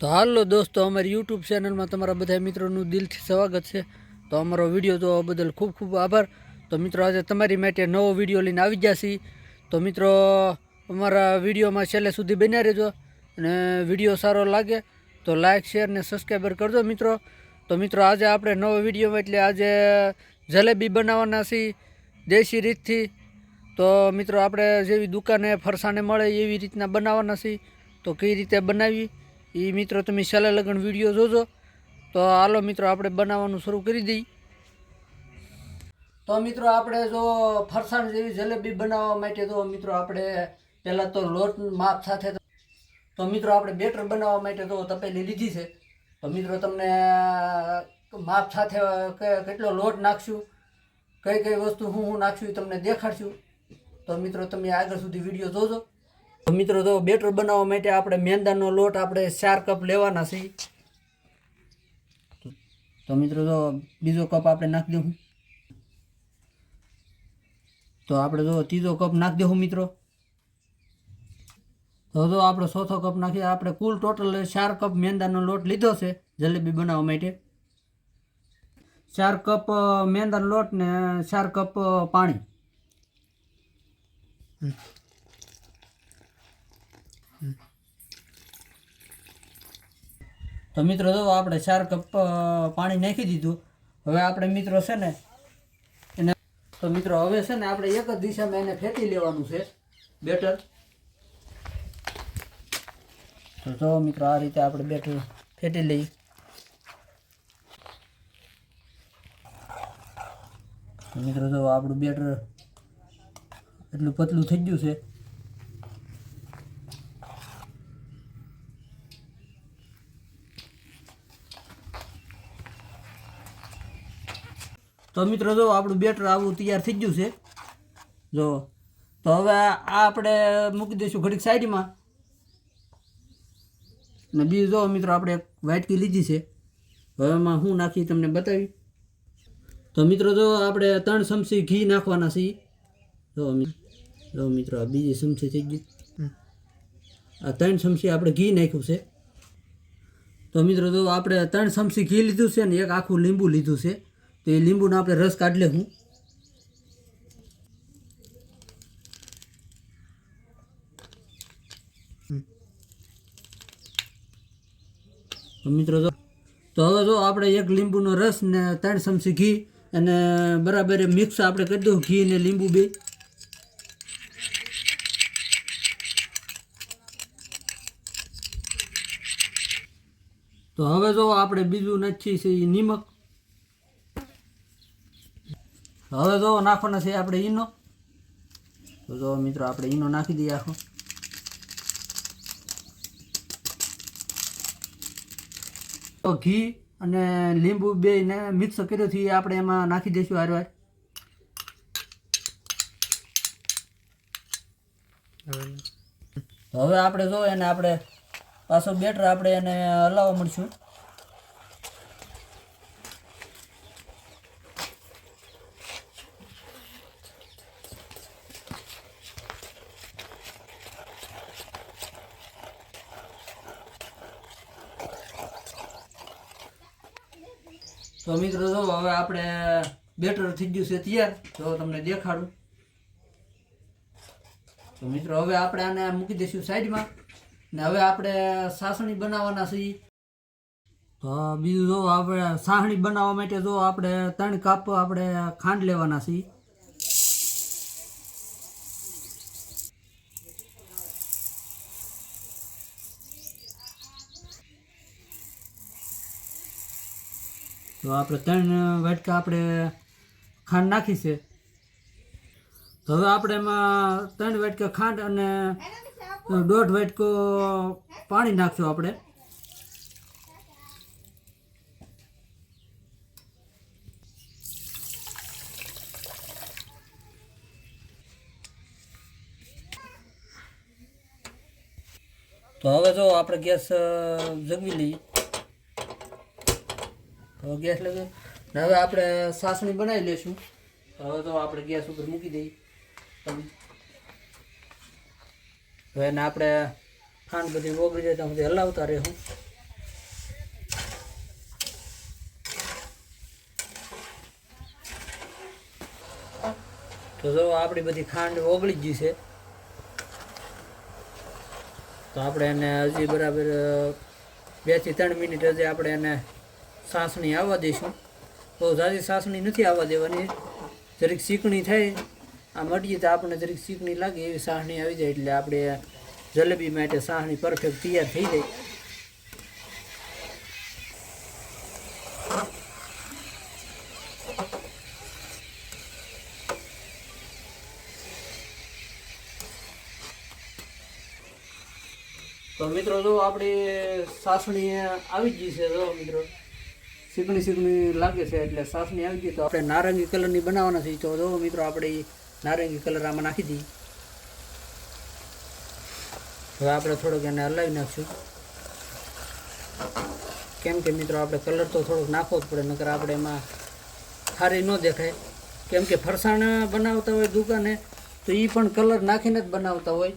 તો હાલો દોસ્તો, અમારી યુટ્યુબ ચેનલમાં તમારા બધા મિત્રોનું દિલથી સ્વાગત છે. તો અમારો વીડિયો જોવા બદલ ખૂબ ખૂબ આભાર. તો મિત્રો, આજે તમારી માટે નવો વીડિયો લઈને આવી ગયા છીએ. તો મિત્રો, અમારા વિડીયોમાં છેલ્લે સુધી બન્યા રહેજો અને વીડિયો સારો લાગે તો લાઇક શેર ને સબસ્ક્રાઈબર કરજો મિત્રો. તો મિત્રો, આજે આપણે નવો વીડિયો એટલે આજે જલેબી બનાવવાના છીએ, દેશી રીતથી. તો મિત્રો, આપણે જેવી દુકાને ફરસાને મળે એવી રીતના બનાવવાના છીએ. તો કઈ રીતે બનાવી એ મિત્રો તમે છેલ્લા લગ્ન વીડિયો જોજો. તો હાલો મિત્રો, આપણે બનાવવાનું શરૂ કરી દઈએ. તો મિત્રો, આપણે જો ફરસાણ જેવી જલેબી બનાવવા માટે તો મિત્રો, આપણે પહેલાં તો લોટ માપ સાથે તો મિત્રો, આપણે બેટર બનાવવા માટે તો તપેલી લીધી છે. તો મિત્રો, તમને માપ સાથે કેટલો લોટ નાખશું, કઈ કઈ વસ્તુ હું હું નાખશું તમને દેખાડશું. તો મિત્રો, તમે આગળ સુધી વીડિયો જોજો. મિત્રો તો બેટર બનાવવા માટે આપણે મેંદાનો લોટ આપણે ચાર કપ લેવાના છે. તો મિત્રો તો બીજો કપ આપણે નાખી દઉં તો આપણે જો ત્રીજો કપ નાખી દઉં મિત્રો. તો જો આપણે ચોથો કપ નાખીએ આપણે કુલ ટોટલ ચાર કપ મેંદાનો લોટ લીધો છે, જલેબી બનાવવા માટે. ચાર કપ મેંદાનો લોટ ને ચાર કપ પાણી. તો મિત્રો જો આપણે ચાર કપ પાણી નાખી દીધું. હવે આપણે મિત્રો છે ને એને તો મિત્રો હવે છે ને આપણે એક જ દિશામાં એને ફેંકી લેવાનું છે. બેટર. તો જો મિત્રો આ રીતે આપણે બેટર ફેંટી લઈ મિત્રો જો આપણું બેટર એટલું પતલું થઈ ગયું છે. તો મિત્રો જો આપણું બેટર આવું તૈયાર થઈ ગયું છે. જો તો હવે આ આપણે મૂકી દઈશું ઘડીક સાઈડમાં. ને બીજું જો મિત્રો આપણે એક વાટકી લીધી છે. હવે એમાં હું નાખી તમને બતાવી. તો મિત્રો જો આપણે ત્રણ ચમચી ઘી નાખવાના છે જો જો મિત્રો આ બીજી ચમચી થઈ ગઈ. આ ત્રણ ચમચી આપણે ઘી નાખ્યું છે. તો મિત્રો જો આપણે ત્રણ ચમચી ઘી લીધું છે ને એક આખું લીંબુ લીધું છે. તો એ લીંબુનો આપણે રસ કાઢી લે હું મિત્રો જો, તો હવે જો આપણે એક લીંબુનો રસ ને ત્રણ ચમચી ઘી અને બરાબર મિક્સ આપણે કરી દઉં ઘી ને લીંબુ બે. તો હવે જો આપણે બીજું નાખીએ છીએ નિમક. હવે જો નાખવાના છે આપણે ઈનો. તો જો મિત્રો આપણે ઈનો નાખી દઈએ આખો. તો ઘી અને લીંબુ બે ને મિક્સ કર્યું છે આપણે એમાં નાખી દઈશું હારવાર. હવે આપણે જો એને આપણે પાછો બેટર આપણે એને હલાવવા મળશું. તો મિત્રો જો હવે આપણે બેટર થઈ ગયું છે તૈયાર, તો તમને દેખાડું. તો મિત્રો હવે આપણે આને મૂકી દઈશું સાઈડમાં, ને હવે આપણે સાસણી બનાવવાના છીએ તો બીજું જો આપણે સાસણી બનાવવા માટે જો આપણે ત્રણ કપ આપણે ખાંડ લેવાના છીએ તો આપણે ત્રણ વાટકા આપણે ખાંડ નાખી છે. તો હવે આપણે એમાં ત્રણ વાટકા ખાંડ અને દોઢ વાટકો પાણી નાખશું આપણે. તો હવે જો આપણે ગેસ જગવી લઈએ. હવે ગેસ લગાવ્યો હવે આપણે સાસણી બનાવી લઈશું હવે તો આપણે ગેસ ઉપર મૂકી દઈએ. હવે એને આપણે ખાંડ બધી ઓગળી જાય ત્યાં સુધી હલાવતા રહેવું. તો જો આપણી બધી ખાંડ ઓગળી ગઈ છે. તો આપણે એને હજી બરાબર બેથી ત્રણ મિનિટ હજી આપણે એને સાસણી આવવા દઈશું બહુ ઝાઝી સાસણી નથી આવવા દેવાની. જરીક ચીકણી થાય, આ મટીએ તો આપણને જરીક ચીકણી લાગે એવી સાસણી આવી જાય એટલે આપણે જલેબી માટે સાસણી પરફેક્ટ તૈયાર થઈ જાય. તો મિત્રો, જો આપણી સાસણી આવી ગઈ છે, જો મિત્રો. ચીકણી સીકણી લાગે છે એટલે સાસણી આવી ગઈ તો આપણે નારંગી કલરની બનાવવાના છે તો જો મિત્રો આપણે નારંગી કલર આમાં નાખી દઈએ. હવે આપણે થોડોક એને હલાવી નાખશું. કેમ કે મિત્રો આપણે કલર તો થોડોક નાખવો જ પડે, નકર આપણે એમાં સારી ન દેખાય. કેમ કે ફરસાણ બનાવતા હોય દુકાને, તો એ પણ કલર નાખીને જ બનાવતા હોય.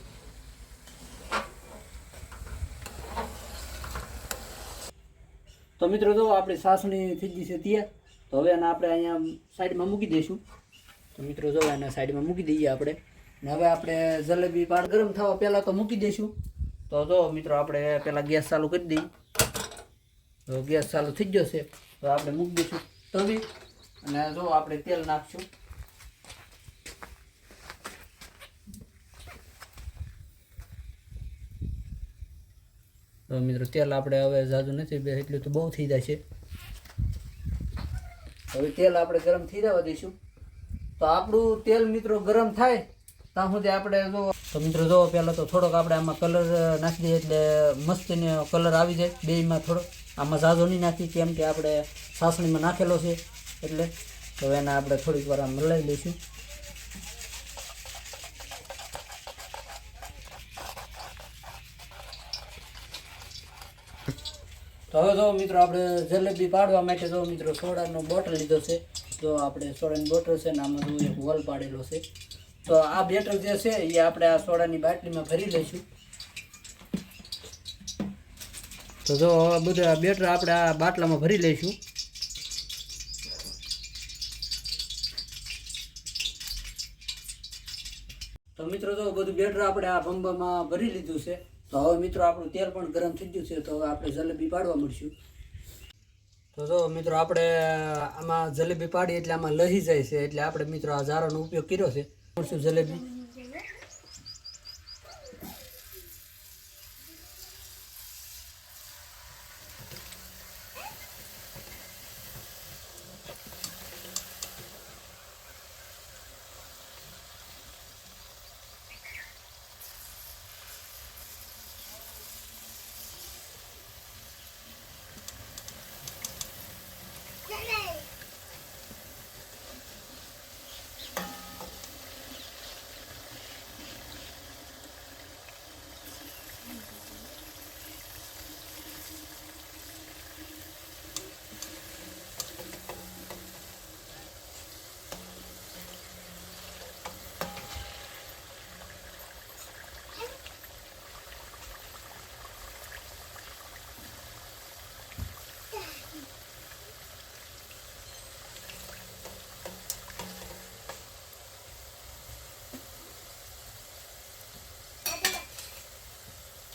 તો મિત્રો, જો આપણી સાસણી થઈ છે ત્યાં તો હવે એને આપણે અહીંયા સાઈડમાં મૂકી દઈશું. તો મિત્રો, જો એને સાઈડમાં મૂકી દઈએ આપણે. ને હવે આપણે જલેબી પાર ગરમ થવા પહેલાં તો મૂકી દઈશું. તો જો મિત્રો, આપણે પહેલાં ગેસ ચાલુ કરી દઈએ. તો ગેસ ચાલુ થઈ ગયો છે. તો આપણે મૂકી દઈશું. તવી અને જો આપણે તેલ નાખશું. તો મિત્રો તેલ આપણે હવે ઝાઝું નથી બે એટલું તો બહુ થઈ જાય છે. હવે તેલ આપણે ગરમ થઈ જવા દઈશું. તો આપણું તેલ મિત્રો ગરમ થાય ત્યાં સુધી આપણે જો તો મિત્રો જો પહેલાં તો થોડોક આપણે આમાં કલર નાખી દઈએ એટલે મસ્તને કલર આવી જાય બેયમાં થોડો. આમાં ઝાઝો નહીં નાખી કેમ કે આપણે સાસણીમાં નાખેલો છે એટલે. તો એને આપણે થોડીક વાર આમ મલાઈ લઈશું. તો હવે જો મિત્રો આપણે જલેબી પાડવા માટે જો મિત્રો સોડાનો બોટલ લીધો છે, જો આપણે સોડાની બોટલ છે ને આમાં એક વોલ પાડેલો છે. તો આ બેટર જે છે એ આપણે આ સોડાની બાટલીમાં ભરી લઈશું. તો જો હવે બધું આ બેટર આપણે આ બાટલામાં ભરી લઈશું. તો મિત્રો જો બધું બેટર આપણે આ બંબામાં ભરી લીધું છે. તો હવે મિત્રો આપણું તેલ પણ ગરમ થઈ ગયું છે, તો હવે આપણે જલેબી પાડવા મળશું. તો જો મિત્રો આપણે આમાં જલેબી પાડી એટલે આમાં લહી જાય છે, એટલે આપણે મિત્રો આ ઝારાનો ઉપયોગ કર્યો છે. મળશું જલેબી.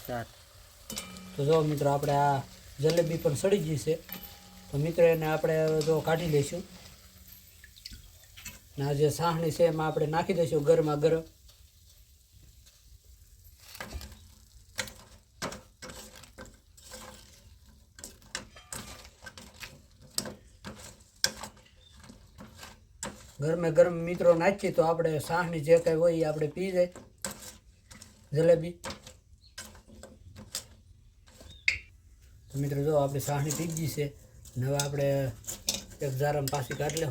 ચાર તો જો મિત્રો, આપણે આ જલેબી પણ સડી ગઈ છે. તો મિત્રો, એને આપણે જો કાઢી લઈશું. ને આ જે સાહણી છે, એમાં આપણે નાખી દઈશું ગરમા ગરમ. ગરમે ગરમ મિત્રો નાખીએ તો આપણે સાહણી જે કંઈ હોય એ આપણે પી જાય. જલેબી. મિત્રો, જો આપણે સાહણી પી ગઈ છે, ને હવે આપણે એક જારામ પાછી કાઢી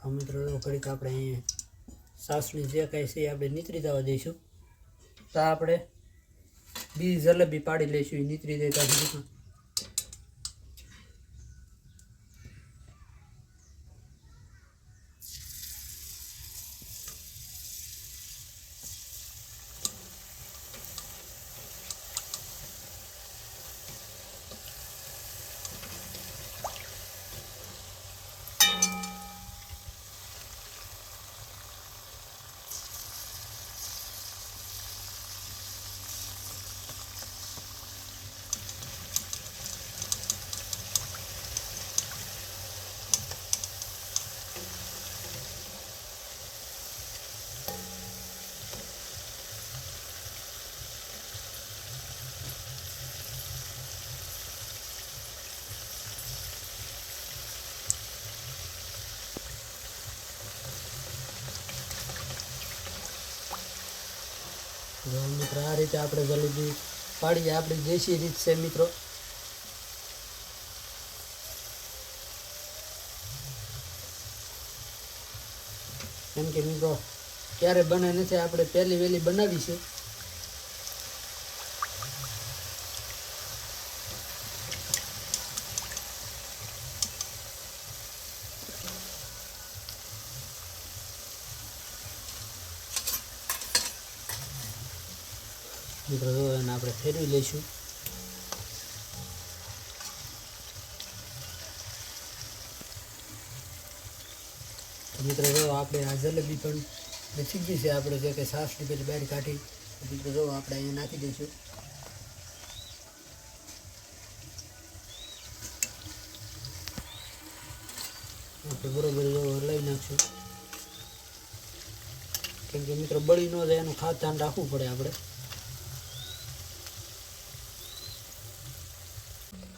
હા મિત્રો, જો ઘડીક આપણે અહીં સાસણી જે કાંઈ છે એ આપણે નીતરી જવા દઈશું. તો આપણે બી જલેબી પાડી લઈશું, એ નીતરી જાય ત્યાં મિત્રો, આ રીતે આપણે જલેબી પાડીએ. આપણી દેશી રીત છે, મિત્રો. કેમ કે, મિત્રો, ક્યારે બને નથી, આપણે પહેલી વહેલી બનાવી છે મિત્રો જો એને આપણે ફેરવી લઈશું. મિત્રો જો આપણે આ જલેબી પણ નથી ગઈ છે આપણે જે કે સાસની પેલી બહાર કાઢી. મિત્રો જો આપણે અહીંયા નાખી દઈશું. આપણે બરોબર હલાવી નાખશું. કેમ કે મિત્રો બળી ન જાય એનું ખાસ ધ્યાન રાખવું પડે આપણે.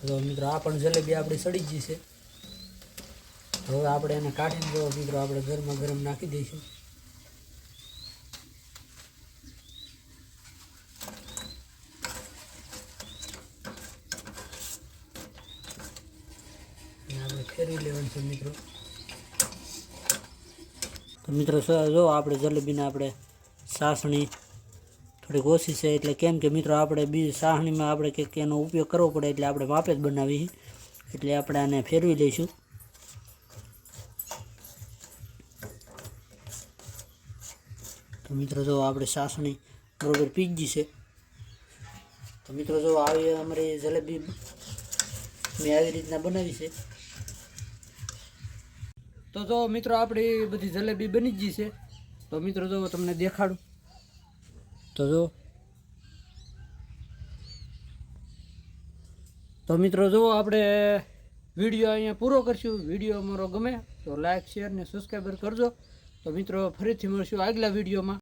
તો મિત્રો આ પણ જલેબી આપણી સડી ગઈ છે. હવે આપણે એને કાઢીને જો મિત્રો આપણે ગરમા ગરમ નાખી દઈશું. આપણે ફેરવી લેવાનું છે મિત્રો. તો મિત્રો જો આપણે જલેબીને આપણે સાસણી થોડીક ઓછી છે, એટલે કેમ કે મિત્રો આપણે બી સાહણીમાં આપણે કંઈક એનો ઉપયોગ કરવો પડે એટલે આપણે માપે જ બનાવી એટલે આપણે આને ફેરવી લઈશું. તો મિત્રો જો આપણે સાસણી બરોબર પીજી છે. તો મિત્રો જો આવી અમારી જલેબી મેં આવી રીતના બનાવી છે. તો જો મિત્રો આપણી બધી જલેબી બની ગઈ છે. તો મિત્રો જો તમને દેખાડું. તો જો. તો મિત્રો જુઓ આપણે વીડિયો અહીંયા પૂરો કરશું. વીડિયો અમારો ગમે તો લાઇક શેર ને સબસ્ક્રાઈબર કરજો. તો મિત્રો ફરીથી મળશું આગલા વિડીયોમાં.